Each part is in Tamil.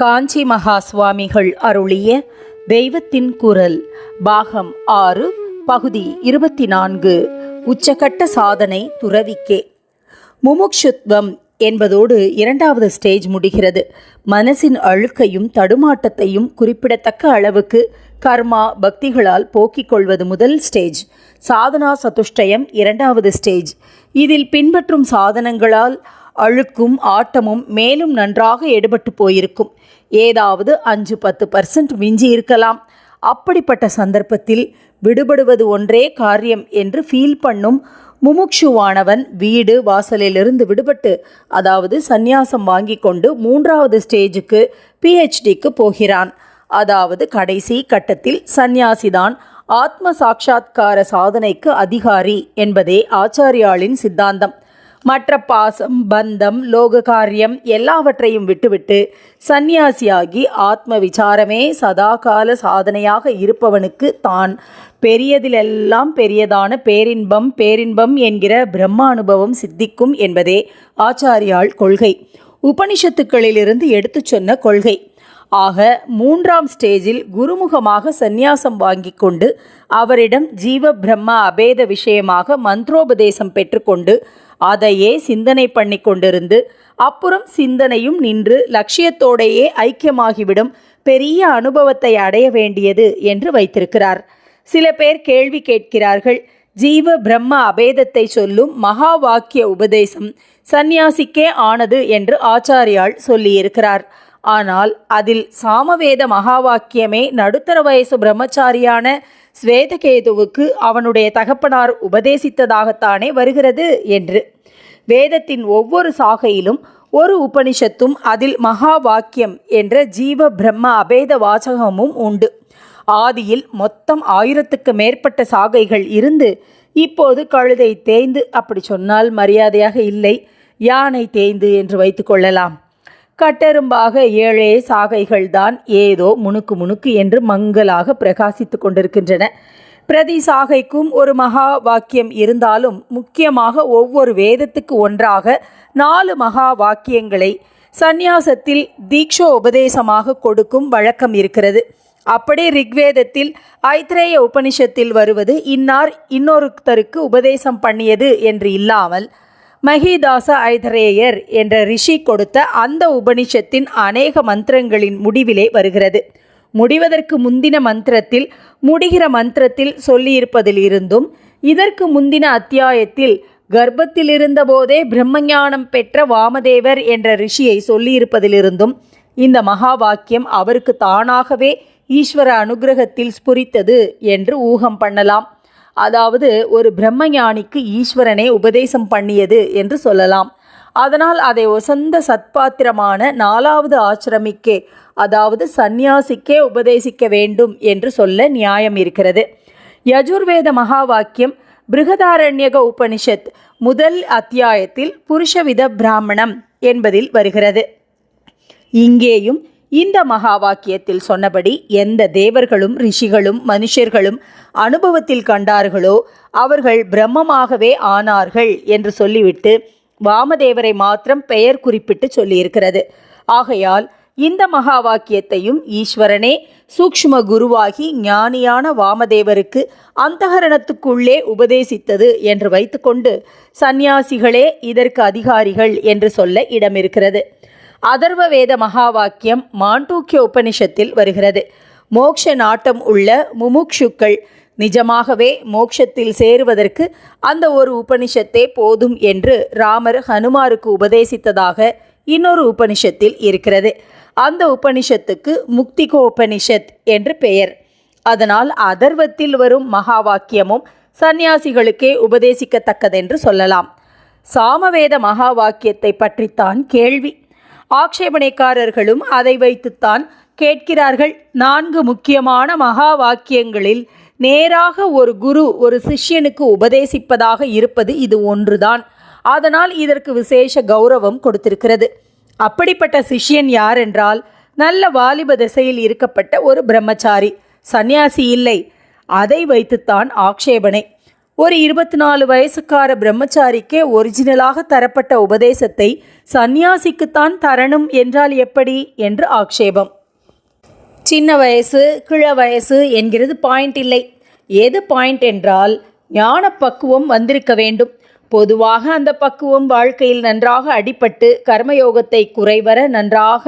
காஞ்சி மகா சுவாமிகள் அருளிய தெய்வத்தின் குரல் பாகம் ஆறு பகுதி இருபத்தி நான்கு உச்சகட்ட சாதனை துறவிக்கே. முமுக்ஷுத்வம் என்பதோடு இரண்டாவது ஸ்டேஜ் முடிகிறது. மனசின் அழுக்கையும் தடுமாட்டத்தையும் குறிப்பிடத்தக்க அளவுக்கு கர்மா பக்திகளால் போக்கிக் கொள்வது முதல் ஸ்டேஜ். சாதனா சதுஷ்டயம் இரண்டாவது ஸ்டேஜ். இதில் பின்பற்றும் சாதனங்களால் அழுக்கும் ஆட்டமும் மேலும் நன்றாக எடுபட்டு போயிருக்கும். ஏதாவது அஞ்சு பத்து பர்சன்ட் மிஞ்சி இருக்கலாம். அப்படிப்பட்ட சந்தர்ப்பத்தில் விடுபடுவது ஒன்றே காரியம் என்று ஃபீல் பண்ணும் முமுக்ஷுவானவன் வீடு வாசலிலிருந்து விடுபட்டு அதாவது சந்நியாசம் வாங்கி கொண்டு மூன்றாவது ஸ்டேஜுக்கு பிஹெச்டிக்கு போகிறான். அதாவது கடைசி கட்டத்தில் சந்நியாசிதான் ஆத்ம சாட்சா்கார சாதனைக்கு அதிகாரி என்பதே ஆச்சாரியாளின் சித்தாந்தம். மற்ற பாசம் பந்தம் லோக காரியம் எல்லாவற்றையும் விட்டுவிட்டு சந்நியாசியாகி ஆத்ம விசாரமே சதாகால சாதனையாக இருப்பவனுக்கு தான். பெரியதிலெல்லாம் பெரியதான பேரின்பம் பேரின்பம் என்கிற பிரம்மானுபவம் சித்திக்கும் என்பதே ஆச்சாரியாள் கொள்கை. உபனிஷத்துக்களிலிருந்து எடுத்துச் சொன்ன கொள்கை. ஆக மூன்றாம் ஸ்டேஜில் குருமுகமாக சந்நியாசம் வாங்கி கொண்டு அவரிடம் ஜீவ பிரம்ம அபேத விஷயமாக மந்திரோபதேசம் பெற்றுக்கொண்டு அதையே சிந்தனை பண்ணி கொண்டிருந்து அப்புறம் சிந்தனையும் நின்று லட்சியத்தோடையே ஐக்கியமாகிவிடும் பெரிய அனுபவத்தை அடைய வேண்டியது என்று வைத்திருக்கிறார். சில பேர் கேள்வி கேட்கிறார்கள் ஜீவ பிரம்ம அபேதத்தை சொல்லும் மகா வாக்கிய உபதேசம் சந்நியாசிக்கே ஆனது என்று ஆச்சாரியால் சொல்லியிருக்கிறார். ஆனால் அதில் சாமவேத மகா வாக்கியமே நடுத்தர வயசு பிரம்மச்சாரியான ஸ்வேதகேதுவுக்கு அவனுடைய தகப்பனார் உபதேசித்ததாகத்தானே வருகிறது என்று. வேதத்தின் ஒவ்வொரு சாகையிலும் ஒரு உபனிஷத்தும் அதில் மகா வாக்கியம் என்ற ஜீவ பிரம்ம அபேத வாசகமும் உண்டு. ஆதியில் மொத்தம் ஆயிரத்துக்கு மேற்பட்ட சாகைகள் இருந்து இப்போது கழுதை தேய்ந்து அப்படி சொன்னால் மரியாதையாக இல்லை யானை தேய்ந்து என்று வைத்துக்கொள்ளலாம் கட்டெரும்பாக ஏழே சாகைகள்தான் ஏதோ முணுக்கு முணுக்கு என்று மங்கலாக பிரகாசித்து கொண்டிருக்கின்றன. பிரதி சாகைக்கும் ஒரு மகா வாக்கியம் இருந்தாலும் முக்கியமாக ஒவ்வொரு வேதத்துக்கு ஒன்றாக நாலு மகா வாக்கியங்களை சந்நியாசத்தில் தீக்ஷோ உபதேசமாக கொடுக்கும் வழக்கம் இருக்கிறது. அப்படி ரிக்வேதத்தில் ஐத்ரேய உபனிஷத்தில் வருவது இன்னார் இன்னொருத்தருக்கு உபதேசம் பண்ணியது என்று இல்லாமல் மகிதாச ஐதரேயர் என்ற ரிஷி கொடுத்த அந்த உபனிஷத்தின் அநேக மந்திரங்களின் முடிவிலே வருகிறது. முடிவதற்கு முந்தின மந்திரத்தில் முடிகிற மந்திரத்தில் சொல்லியிருப்பதிலிருந்தும் இதற்கு முந்தின அத்தியாயத்தில் கர்ப்பத்தில் இருந்தபோதே பிரம்மஞானம் பெற்ற வாமதேவர் என்ற ரிஷியை சொல்லியிருப்பதிலிருந்தும் இந்த மகா வாக்கியம் அவருக்கு தானாகவே ஈஸ்வர அனுகிரகத்தில் ஸ்புரித்தது என்று ஊகம் பண்ணலாம். அதாவது ஒரு பிரம்மஞானிக்கு ஈஸ்வரனே உபதேசம் பண்ணியது என்று சொல்லலாம். அதனால் அதை ஒசந்த சத்பாத்திரமான நாலாவது ஆசிரமிக்கே அதாவது சந்நியாசிக்கே உபதேசிக்க வேண்டும் என்று சொல்ல நியாயம் இருக்கிறது. யஜுர்வேத மகா வாக்கியம் பிருகதாரண்யக உபனிஷத் முதல் அத்தியாயத்தில் புருஷவித பிராமணம் என்பதில் வருகிறது. இங்கேயும் இந்த மகா வாக்கியத்தில் சொன்னபடி எந்த தேவர்களும் ரிஷிகளும் மனுஷர்களும் அனுபவத்தில் கண்டார்களோ அவர்கள் பிரம்மமாகவே ஆனார்கள் என்று சொல்லிவிட்டு வாமதேவரை மாத்திரம் பெயர் குறிப்பிட்டு சொல்லியிருக்கிறது. ஆகையால் இந்த மகா வாக்கியத்தையும் ஈஸ்வரனே சூக்ஷ்ம குருவாகி ஞானியான வாமதேவருக்கு அந்தகரணத்துக்குள்ளே உபதேசித்தது என்று வைத்துக்கொண்டு சந்நியாசிகளே இதற்கு அதிகாரிகள் என்று சொல்ல இடமிருக்கிறது. அதர்வ வேத மகாவாக்கியம் மாண்டூக்கிய உபனிஷத்தில் வருகிறது. மோக்ஷ நாட்டம் உள்ள முமுக்ஷுக்கள் நிஜமாகவே மோக்ஷத்தில் சேருவதற்கு அந்த ஒரு உபனிஷத்தே போதும் என்று ராமர் ஹனுமாருக்கு உபதேசித்ததாக இன்னொரு உபனிஷத்தில் இருக்கிறது. அந்த உபனிஷத்துக்கு முக்திகோபனிஷத் என்று பெயர். அதனால் அதர்வத்தில் வரும் மகா வாக்கியமும் சந்நியாசிகளுக்கே உபதேசிக்கத்தக்கதென்று சொல்லலாம். சாமவேத மகா வாக்கியத்தை பற்றித்தான் கேள்வி. ஆக்ஷேபனைக்காரர்களும் அதை வைத்துத்தான் கேட்கிறார்கள். நான்கு முக்கியமான மகா வாக்கியங்களில் நேராக ஒரு குரு ஒரு சிஷ்யனுக்கு உபதேசிப்பதாக இருப்பது இது ஒன்றுதான். அதனால் இதற்கு விசேஷ கௌரவம் கொடுத்திருக்கிறது. அப்படிப்பட்ட சிஷ்யன் யார் என்றால் நல்ல வாலிப திசையில் இருக்கப்பட்ட ஒரு பிரம்மச்சாரி. சந்நியாசி இல்லை. அதை வைத்துத்தான் ஆக்ஷேபனை ஒரு இருபத்தி நாலு வயசுக்கார பிரம்மச்சாரிக்கே ஒரிஜினலாக தரப்பட்ட உபதேசத்தை சந்நியாசிக்குத்தான் தரணும் என்றால் எப்படி? என்று ஆக்ஷேபம். சின்ன வயசு கிழ வயசு என்கிறது பாயிண்ட் இல்லை. எது பாயிண்ட் என்றால் ஞான பக்குவம் வந்திருக்க வேண்டும். பொதுவாக அந்த பக்குவம் வாழ்க்கையில் நன்றாக அடிபட்டு கர்மயோகத்தை குறைவர நன்றாக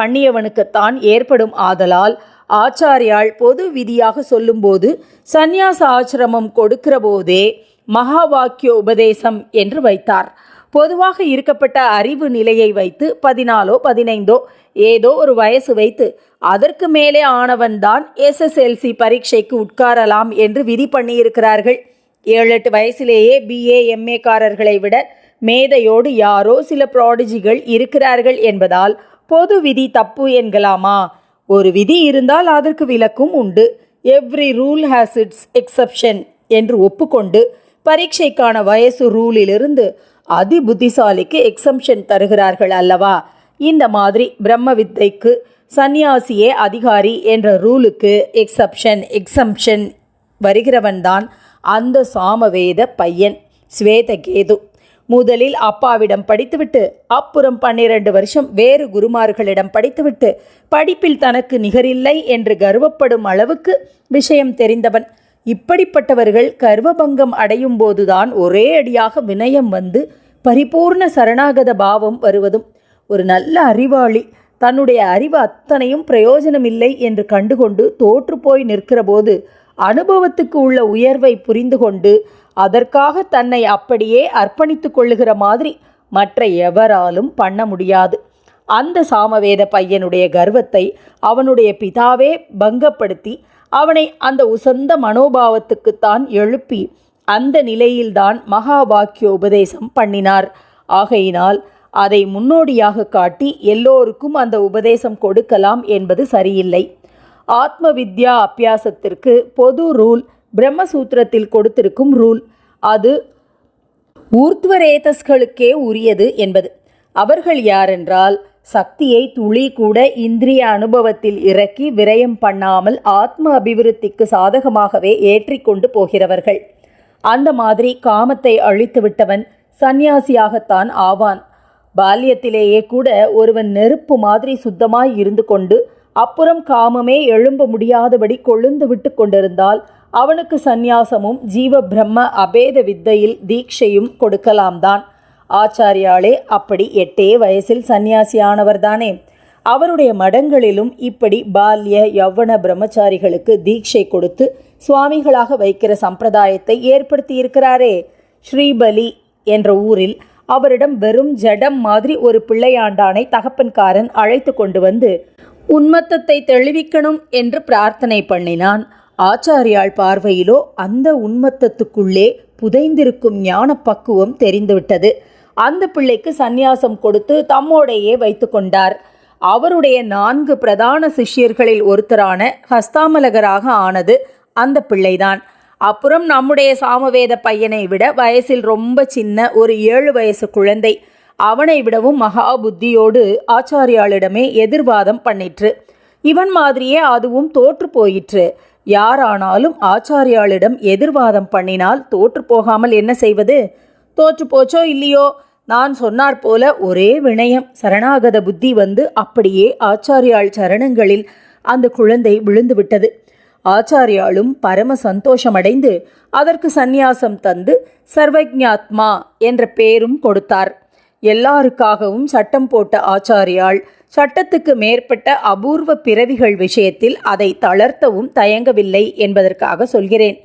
பண்ணியவனுக்குத்தான் ஏற்படும் ஆதலால் ஆச்சாரியால் பொது விதியாக சொல்லும்போது சந்நியாச ஆசிரமம் கொடுக்கிற போதே மகா வாக்கிய உபதேசம் என்று வைத்தார். பொதுவாக இருக்கப்பட்ட அறிவு நிலையை வைத்து பதினாலோ பதினைந்தோ ஏதோ ஒரு வயசு வைத்து அதற்கு மேலே ஆனவன்தான் எஸ்எஸ்எல்சி பரீட்சைக்கு உட்காரலாம் என்று விதி பண்ணியிருக்கிறார்கள். ஏழு எட்டு வயசிலேயே பிஏ எம்ஏக்காரர்களை விட மேதையோடு யாரோ சில ப்ராடிஜிகள் இருக்கிறார்கள் என்பதால் பொது விதி தப்பு என்கலாமா? ஒரு விதி இருந்தால் அதற்கு விலக்கும் உண்டு. Every rule has its exception என்று ஒப்புக்கொண்டு பரீட்சைக்கான வயசு ரூலிலிருந்து அதி புத்திசாலிக்கு எக்ஸம்ஷன் தருகிறார்கள் அல்லவா? இந்த மாதிரி பிரம்ம வித்தைக்கு சந்நியாசியே அதிகாரி என்ற ரூலுக்கு எக்ஸப்ஷன் எக்ஸம்ஷன் வருகிறவன்தான் அந்த சாமவேத பையன் ஸ்வேதகேது. முதலில் அப்பாவிடம் படித்துவிட்டு அப்புறம் பன்னிரண்டு வருஷம் வேறு குருமார்களிடம் படித்துவிட்டு படிப்பில் தனக்கு நிகரில்லை என்று கர்வப்படும் அளவுக்கு விஷயம் தெரிந்தவன். இப்படிப்பட்டவர்கள் கர்வபங்கம் அடையும் போதுதான் ஒரே அடியாக வினயம் வந்து பரிபூர்ண சரணாகத பாவம் வருவதும். ஒரு நல்ல அறிவாளி தன்னுடைய அறிவு அத்தனையும் பிரயோஜனமில்லை என்று கண்டுகொண்டு தோற்றுப்போய் நிற்கிறபோது அனுபவத்துக்கு உள்ள உயர்வை புரிந்து கொண்டு அதற்காக தன்னை அப்படியே அர்ப்பணித்து கொள்ளுகிற மாதிரி மற்ற எவராலும் பண்ண முடியாது. அந்த சாமவேத பையனுடைய கர்வத்தை அவனுடைய பிதாவே பங்கப்படுத்தி அவனை அந்த உசந்த மனோபாவத்துக்குத்தான் எழுப்பி அந்த நிலையில்தான் மகா வாக்கிய உபதேசம் பண்ணினார். ஆகையினால் அதை முன்னோடியாக காட்டி எல்லோருக்கும் அந்த உபதேசம் கொடுக்கலாம் என்பது சரியில்லை. ஆத்ம வித்யா அபியாசத்திற்கு பொது ரூல் பிரம்மசூத்திரத்தில் கொடுத்திருக்கும் ரூல். அது ஊர்த்வரேதஸ்களுக்கே உரியது என்பது. அவர்கள் யாரென்றால் சக்தியை துளி கூட இந்திரிய அனுபவத்தில் இறக்கி விரயம் பண்ணாமல் ஆத்ம அபிவிருத்திக்கு சாதகமாகவே ஏற்றிக்கொண்டு போகிறவர்கள். அந்த மாதிரி காமத்தை அழித்து விட்டவன் சந்நியாசியாகத்தான் ஆவான். பால்யத்திலேயே கூட ஒருவன் நெருப்பு மாதிரி சுத்தமாய் இருந்து கொண்டு அப்புறம் காமமே எழும்ப முடியாதபடி கொழுந்து விட்டு கொண்டிருந்தால் அவனுக்கு சந்நியாசமும் ஜீவ பிரம்ம அபேத வித்தையில் தீட்சையும் கொடுக்கலாம் தான் ஆச்சாரியாளே அப்படி எட்டே வயசில் சந்நியாசியானவர்தானே. அவருடைய மடங்களிலும் இப்படி பால்ய யவ்வன பிரம்மச்சாரிகளுக்கு தீட்சை கொடுத்து சுவாமிகளாக வைக்கிற சம்பிரதாயத்தை ஏற்படுத்தி இருக்கிறாரே ஸ்ரீபலி என்ற ஊரில் அவரிடம் வெறும் ஜடம் மாதிரி ஒரு பிள்ளையாண்டானை தகப்பன்காரன் அழைத்து கொண்டு வந்து உன்மத்தத்தை தெளிவிக்கணும் என்று பிரார்த்தனை பண்ணினான். ஆச்சாரியாள் பார்வையிலோ அந்த உண்மத்தத்துக்குள்ளே புதைந்திருக்கும் ஞான பக்குவம் தெரிந்துவிட்டது. அந்த பிள்ளைக்கு சந்நியாசம் கொடுத்து தம்மோடையே வைத்து கொண்டார். அவருடைய நான்கு பிரதான சிஷ்யர்களில் ஒருத்தரான ஹஸ்தாமலகராக ஆனது அந்த பிள்ளைதான். அப்புறம் நம்முடைய சாமவேத பையனை விட வயசில் ரொம்ப சின்ன ஒரு ஏழு வயசு குழந்தை. அவனை விடவும் மகா புத்தியோடு ஆச்சாரியாளிடமே எதிர்வாதம் பண்ணிற்று. இவன் மாதிரியே அதுவும் தோற்று போயிற்று. யாரானாலும் ஆச்சாரியாளிடம் எதிர்வாதம் பண்ணினால் தோற்று போகாமல் என்ன செய்வது? தோற்று போச்சோ இல்லையோ? நான் சொன்னார் போல ஒரே வினயம். சரணாகத புத்தி வந்து அப்படியே ஆச்சாரியாள் சரணங்களில் அந்த குழந்தை விழுந்து விட்டது ஆச்சாரியாளும் பரம சந்தோஷமடைந்து அதற்கு சந்நியாசம் தந்து சர்வஜாத்மா என்ற பேரும் கொடுத்தார். எல்லாருக்காகவும் சட்டம் போட்ட ஆச்சாரியாள் சட்டத்துக்கு மேற்பட்ட அபூர்வ பிறவிகள் விஷயத்தில் அதை தளர்த்தவும் தயங்கவில்லை என்பதற்காக சொல்கிறேன்.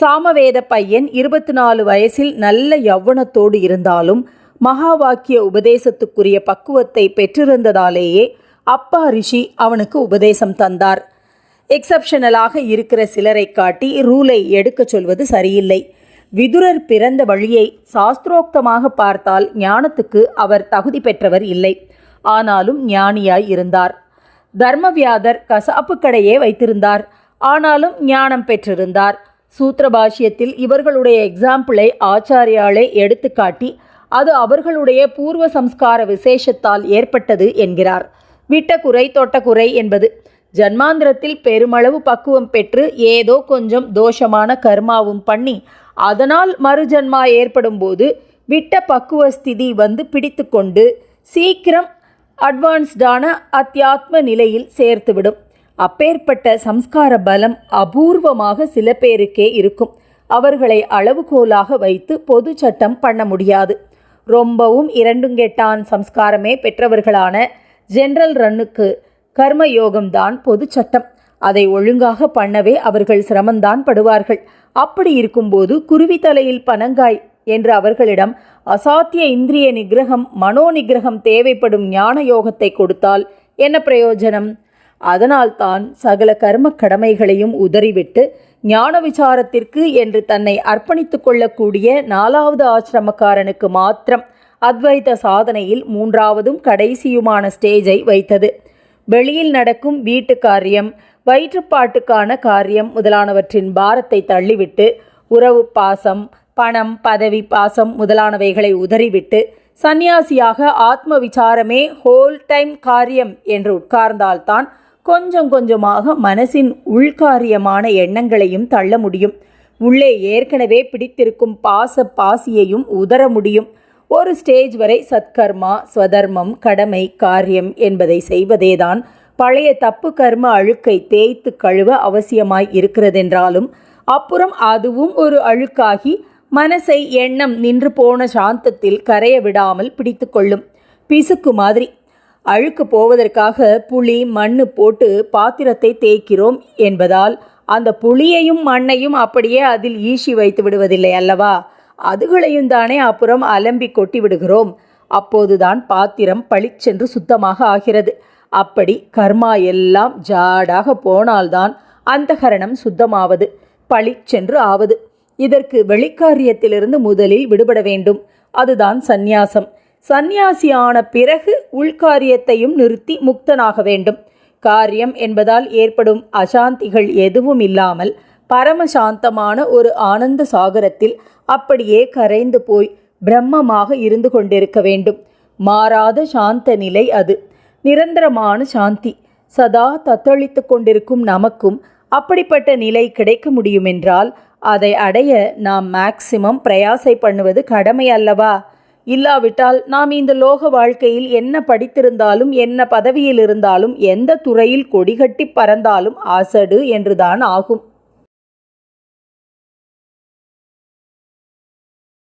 சாமவேத பையன் இருபத்தி நாலு வயசில் நல்ல யௌவனத்தோடு இருந்தாலும் மகா வாக்கிய உபதேசத்துக்குரிய பக்குவத்தை பெற்றிருந்ததாலேயே அப்பா ரிஷி அவனுக்கு உபதேசம் தந்தார். எக்ஸப்ஷனலாக இருக்கிற சிலரை காட்டி ரூலை எடுக்கச் சொல்வது சரியில்லை. விதுரர் பிறந்த வழியை சாஸ்திரோக்தமாக பார்த்தால் ஞானத்துக்கு அவர் தகுதி பெற்றவர் இல்லை. ஆனாலும் ஞானியாய் இருந்தார். தர்மவியாதர் கசாப்பு கடையே வைத்திருந்தார். ஆனாலும் ஞானம் பெற்றிருந்தார். சூத்திரபாஷ்யத்தில் இவர்களுடைய எக்ஸாம்பிளை ஆச்சாரியாலே எடுத்துக்காட்டி அது அவர்களுடைய பூர்வ சம்ஸ்கார விசேஷத்தால் ஏற்பட்டது என்கிறார். விட்ட குறை என்பது ஜன்மாந்திரத்தில் பெருமளவு பக்குவம் பெற்று ஏதோ கொஞ்சம் தோஷமான கர்மாவும் பண்ணி அதனால் மறுஜன்மா ஏற்படும்போது விட்ட பக்குவ ஸ்திதி வந்து பிடித்துக்கொண்டு சீக்கிரம் அட்வான்ஸ்டான அத்தியாத்ம நிலையில் சேர்த்துவிடும். அப்பேற்பட்ட சம்ஸ்கார பலம் அபூர்வமாக சில பேருக்கே இருக்கும். அவர்களை அளவுகோலாக வைத்து பொது சட்டம் பண்ண முடியாது. ரொம்பவும் இரண்டுங்கெட்டான் சம்ஸ்காரமே பெற்றவர்களான ஜெனரல் ரன்னுக்கு கர்மயோகம்தான் பொது சட்டம். அதை ஒழுங்காக பண்ணவே அவர்கள் சிரமந்தான் படுவார்கள். அப்படி இருக்கும்போது குருவி தலையில் பனங்காய் என்று அவர்களிடம் அசாத்திய இந்திரிய நிகிரகம் மனோ நிகிரகம் தேவைப்படும் ஞான யோகத்தை கொடுத்தால் என்ன பிரயோஜனம்? அதனால்தான் சகல கர்ம கடமைகளையும் உதறிவிட்டு ஞான விசாரத்திற்கு என்று தன்னை அர்ப்பணித்து கொள்ளக்கூடிய நாலாவது ஆசிரமக்காரனுக்கு மாத்திரம் அத்வைத சாதனையில் மூன்றாவதும் கடைசியுமான ஸ்டேஜை வைத்தது. வெளியில் நடக்கும் வீட்டு காரியம் வயிற்றுப்பாட்டுக்கான காரியம் முதலானவற்றின் பாரத்தை தள்ளிவிட்டு உறவு பாசம் பணம் பதவி பாசம் முதலானவைகளை உதறிவிட்டு சந்நியாசியாக ஆத்ம விசாரமே ஹோல் டைம் காரியம் என்று உட்கார்ந்தால்தான் கொஞ்சம் கொஞ்சமாக மனசின் உள்காரியமான எண்ணங்களையும் தள்ள முடியும். உள்ளே ஏற்கனவே பிடித்திருக்கும் பாச பாசியையும் உதற முடியும். ஒரு ஸ்டேஜ் வரை சத்கர்மா ஸ்வதர்மம் கடமை காரியம் என்பதை செய்வதேதான் பழைய தப்பு கர்ம அழுக்கை தேய்த்து கழுவ அவசியமாய் இருக்கிறதென்றாலும் அப்புறம் அதுவும் ஒரு அழுக்காகி மனசை எண்ணம் நின்று போன சாந்தத்தில் கரைய விடாமல் பிடித்து கொள்ளும் பிசுக்கு மாதிரி. அழுக்கு போவதற்காக புளி மண்ணு போட்டு பாத்திரத்தை தேய்க்கிறோம் என்பதால் அந்த புளியையும் மண்ணையும் அப்படியே அதில் ஈசி வைத்து விடுவதில்லை அல்லவா? அதுகளையும் தானே அப்புறம் அலம்பி கொட்டி விடுகிறோம். அப்போதுதான் பாத்திரம் பளிச்சென்று சுத்தமாக ஆகிறது. அப்படி கர்மா எல்லாம் ஜாடாக போனால்தான் அந்தகரணம் சுத்தமாவது பளிச்சென்று ஆவது. இதற்கு வெளிக்காரியத்திலிருந்து முதலில் விடுபட வேண்டும். அதுதான் சந்நியாசம். சந்நியாசியான பிறகு உள்காரியத்தையும் நிறுத்தி முக்தனாக வேண்டும். காரியம் என்பதால் ஏற்படும் அசாந்திகள் எதுவும் இல்லாமல் பரமசாந்தமான ஒரு ஆனந்த சாகரத்தில் அப்படியே கரைந்து போய் பிரம்மமாக இருந்து கொண்டிருக்க வேண்டும். மாறாத சாந்த நிலை அது. நிரந்தரமான சாந்தி. சதா தத்தளித்து கொண்டிருக்கும் நமக்கும் அப்படிப்பட்ட நிலை கிடைக்க முடியுமென்றால் அதை அடைய நாம் மேக்சிமம் பிரயாசை பண்ணுவது கடமை அல்லவா? இல்லாவிட்டால் நாம் இந்த லோக வாழ்க்கையில் என்ன படித்திருந்தாலும் என்ன பதவியில் இருந்தாலும் எந்த துறையில் கொடிகட்டி பறந்தாலும் அசடு என்றுதான் ஆகும்.